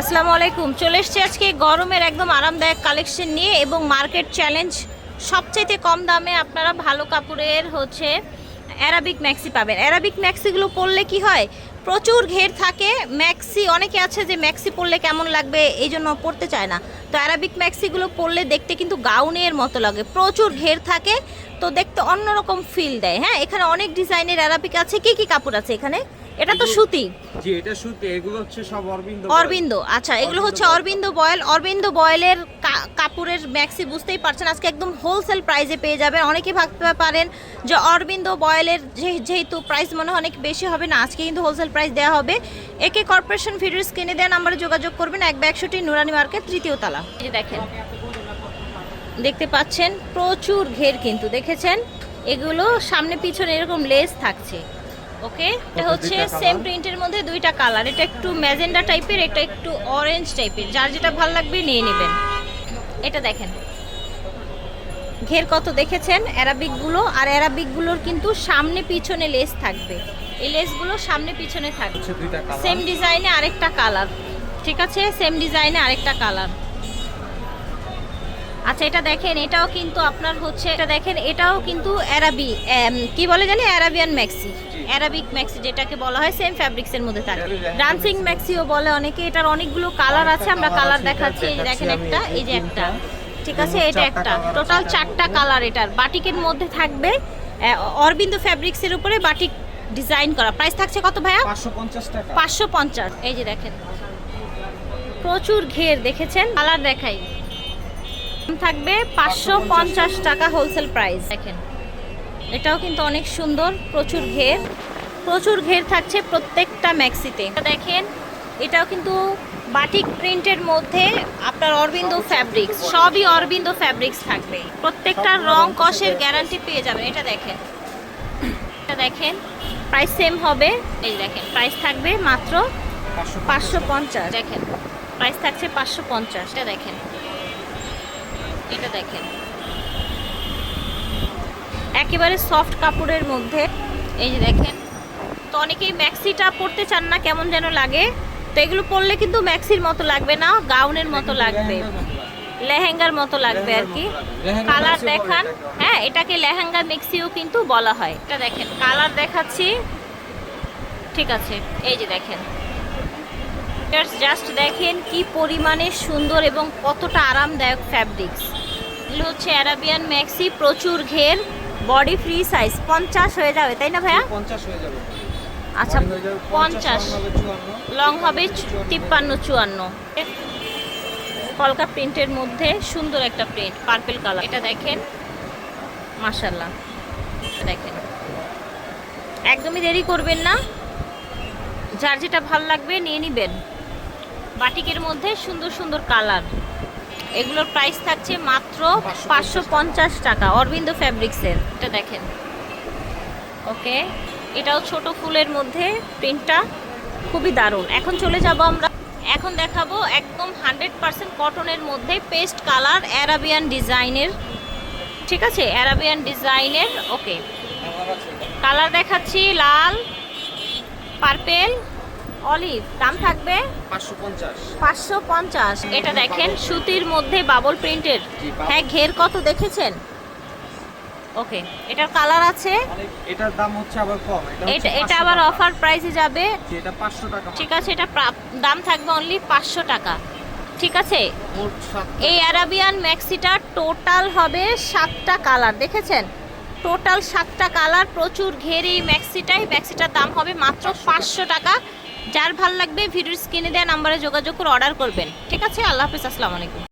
আসসালামু আলাইকুম। চলে এসছি আজকে গরমের একদম আরামদায়ক কালেকশন নিয়ে এবং মার্কেট চ্যালেঞ্জ সবচাইতে কম দামে আপনারা ভালো কাপড়ের হচ্ছে অ্যারাবিক ম্যাক্সি পাবেন। অ্যারাবিক ম্যাক্সিগুলো পরলে কি হয়? প্রচুর ঘের থাকে। ম্যাক্সি অনেকে আছে যে ম্যাক্সি পরলে কেমন লাগবে এই জন্য পরতে চায় না। তো অ্যারাবিক ম্যাক্সিগুলো পরলে দেখতে কিন্তু গাউনের মতো লাগে। প্রচুর ঘের থাকে তো দেখতে অন্যরকম ফিল দেয়। হ্যাঁ এখানে অনেক ডিজাইনের অ্যারাবিক আছে। কি কি কাপড় আছে এখানে? এটা তো সুতি। জি এটা সুতি। এগুলো হচ্ছে সব অরবিন্দ অরবিন্দ আচ্ছা এগুলো হচ্ছে অরবিন্দ বয়েল। অরবিন্দ বয়েলের কাপড়ের ম্যাক্সি বুঝতেই পারছেন আজকে একদম হোলসেল প্রাইসে পেয়ে যাবেন অনেকে ভাবতে পারেন যে অরবিন্দ বয়েলের যে- যেহেতু প্রাইস মনে হয় অনেক বেশি হবে না আজকে কিন্তু হোলসেল প্রাইস দেওয়া হবে। একে কর্পোরেশন ভিডিওস কিনে দেওয়া নাম্বারে যোগাযোগ করবেন এক একশোটি নুরানি মার্কেট তৃতীয় তালা। দেখেন দেখতে পাচ্ছেন প্রচুর ঘের কিন্তু দেখেছেন? এগুলো সামনে পিছনে এরকম লেস থাকছে। ওকে এটা হচ্ছে সেম প্রিন্টের মধ্যে দুইটা কালার এটা একটু ম্যাজেন্ডা টাইপের এটা একটু অরেঞ্জ টাইপের যার যেটা ভালো লাগবে নিয়ে নেবেন। এটা দেখেন। ঘের কত দেখেছেন? অ্যারাবিকগুলো আর অ্যারাবিকগুলোর কিন্তু সামনে পিছনে লেস থাকবে। এই লেসগুলো সামনে পিছনে থাকবে। সেম ডিজাইনে আরেকটা কালার ঠিক আছে? সেম ডিজাইনে আরেকটা কালার আচ্ছা এটা দেখেন এটাও কিন্তু আপনার হচ্ছে এটা দেখেন এটাও কিন্তু অ্যারাবি কি বলে জানি? Arabian maxi. অ্যারাবিক ম্যাক্সি যেটাকে বলা হয় সেম ফ্যাব্রিক্সের মধ্যে থাকে। ডান্সিং ম্যাক্সিও বলে অনেকে এটার অনেকগুলো কালার আছে আমরা কালার দেখাচ্ছি এই দেখেন একটা এই যে একটা। ঠিক আছে এটা একটা। টোটাল চারটা কালার এটার। বাটিকের মধ্যে থাকবে অরবিন্দ ফ্যাব্রিক্সের উপরে বাটিক ডিজাইন করা। প্রাইস থাকছে কত ভাইয়া? পাঁচশো পঞ্চাশ এই যে দেখেন। প্রচুর ঘের দেখেছেন? কালার দেখাই। থাকবে পাঁচশো পঞ্চাশ টাকা হোলসেল প্রাইস দেখেন। এটাও কিন্তু অনেক সুন্দর প্রচুর ঘের। প্রচুর ঘের থাকছে প্রত্যেকটা ম্যাক্সিতে। এটা দেখেন এটাও কিন্তু বাটিক প্রিন্টের মধ্যে আপনার অরবিন্দ ফ্যাব্রিক্স সবই অরবিন্দ ফ্যাব্রিক্স থাকবে। প্রত্যেকটা রং কষের গ্যারান্টি পেয়ে যাবেন। এটা দেখেন এটা দেখেন প্রাইস সেম হবে। এই দেখেন প্রাইস থাকবে মাত্র পাঁচশো পঞ্চাশ। দেখেন প্রাইস থাকছে পাঁচশো পঞ্চাশ। এটা দেখেন এটা দেখেন। একেবারে সফট কাপড়ের মধ্যে। এই যে দেখেন তো অনেকেই ম্যাক্সিটা পরতে চান না কেমন যেন লাগে। তো এগুলো পরলে কিন্তু ম্যাক্সির মতো লাগবে না গাউনের মতো লাগবে। লেহেঙ্গার মতো লাগবে আর কি। কালার দেখান। হ্যাঁ এটাকে লেহেঙ্গা মিক্সিও কিন্তু বলা হয়। এটা দেখেন কালার দেখাচ্ছি। ঠিক আছে এই যে দেখেন। জাস্ট দেখেন কি পরিমাণে সুন্দর এবং কতটা আরামদায়ক ফ্যাব্রিক্স এগুলো হচ্ছে অ্যারাবিয়ান ম্যাক্সি প্রচুর ঘের। বডি ফ্রি সাইজ পঞ্চাশ হয়ে যাবে তাই না ভাইয়া? পঞ্চাশ হয়ে যাবে। আচ্ছা পঞ্চাশ। লং হবে তিপ্পান্ন চুয়ান্ন। কলকা প্রিন্টের মধ্যে সুন্দর একটা প্রিন্ট পার্পল কালার। এটা দেখেন মাশাল্লাহ দেখেন। একদমই দেরি করবেন না। যার যেটা ভালো লাগবে নিয়ে নিবেন। বাটিকের মধ্যে সুন্দর সুন্দর কালার। এগুলোর প্রাইস থাকছে মাত্র পাঁচশো পঞ্চাশ টাকা অরবিন্দ ফ্যাব্রিক্সের এটা দেখেন। ওকে এটাও ছোট ফুলের মধ্যে প্রিন্টটা খুবই দারুণ। এখন চলে যাব আমরা। এখন দেখাবো একদম হান্ড্রেড পার্সেন্ট কটনের মধ্যে পেস্ট কালার অ্যারাবিয়ান ডিজাইনের ঠিক আছে? অ্যারাবিয়ান ডিজাইনের ওকে। কালার দেখাচ্ছি লাল পার্পেল অলিভ দাম থাকবে? পাঁচশো পঞ্চাশ। পাঁচশো পঞ্চাশ। এটা দেখেন সুতির মধ্যে বাবল প্রিন্টের। হ্যাঁ ঘের কত দেখেছেন? ওকে এটার কালার আছে? এটার দাম হচ্ছে আবার কম। এটা এটা 500 আবার অফার প্রাইসে যাবে? এটা পাঁচশো টাকা ঠিক আছে এটা দাম থাকবে অনলি পাঁচশো টাকা। ঠিক আছে? এই অ্যারাবিয়ান ম্যাক্সিটা টোটাল হবে সাতটা কালার। দেখেছেন? টোটাল সাতটা কালার প্রচুর ঘের এই ম্যাক্সিটাই ম্যাক্সিটার দাম হবে মাত্র পাঁচশো টাকা। যার ভালো লাগবে ভিডিওর স্ক্রিনে দেওয়া নাম্বারে যোগাযোগ করে অর্ডার করবেন। ঠিক আছে, আল্লাহ হাফিজ, আসসালামু আলাইকুম।